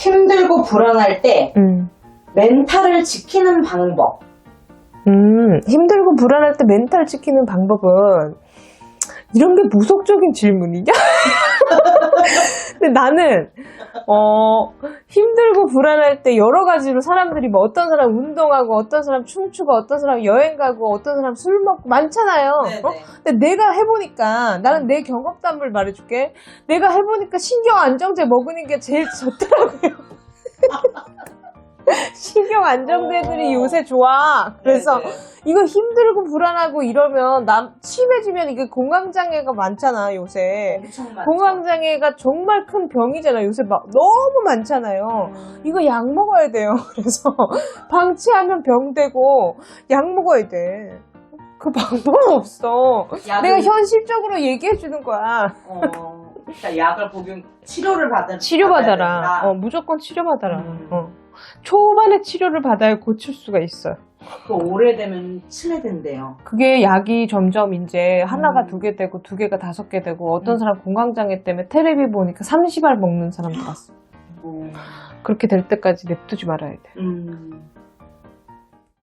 힘들고 불안할 때 음. 멘탈을 지키는 방법. 음, 힘들고 불안할 때 멘탈 지키는 방법은 이런 게 무속적인 질문이냐? 근데 나는 어, 힘들고 불안할 때 여러 가지로 사람들이 뭐 어떤 사람 운동하고 어떤 사람 춤추고 어떤 사람 여행 가고 어떤 사람 술 먹고 많잖아요. 네네. 어? 근데 내가 해보니까 나는 내 경험담을 말해줄게. 내가 해보니까 신경 안정제 먹는 게 제일 좋더라고요. 신경 안정제들이 어. 요새 좋아. 그래서 네네. 이거 힘들고 불안하고 이러면 남 심해지면 이게 공황장애가 많잖아 요새. 공황장애가 정말 큰 병이잖아 요새 막 너무 많잖아요. 음. 이거 약 먹어야 돼요. 그래서 방치하면 병 되고 약 먹어야 돼. 그 방법은 없어. 약을- 내가 현실적으로 얘기해 주는 거야. 어, 그러니까 약을 복용 치료를 받은 치료받아라. 어, 무조건 치료받아라. 음. 어. 초반에 치료를 받아야 고칠 수가 있어요. 그 오래되면 치매된대요. 그게 약이 점점 이제 하나가 음. 두개 되고 두 개가 다섯 개 되고 어떤 사람 공황장애 때문에 테레비 보니까 30알 먹는 사람도 봤어. 음. 그렇게 될 때까지 냅두지 말아야 돼. 음.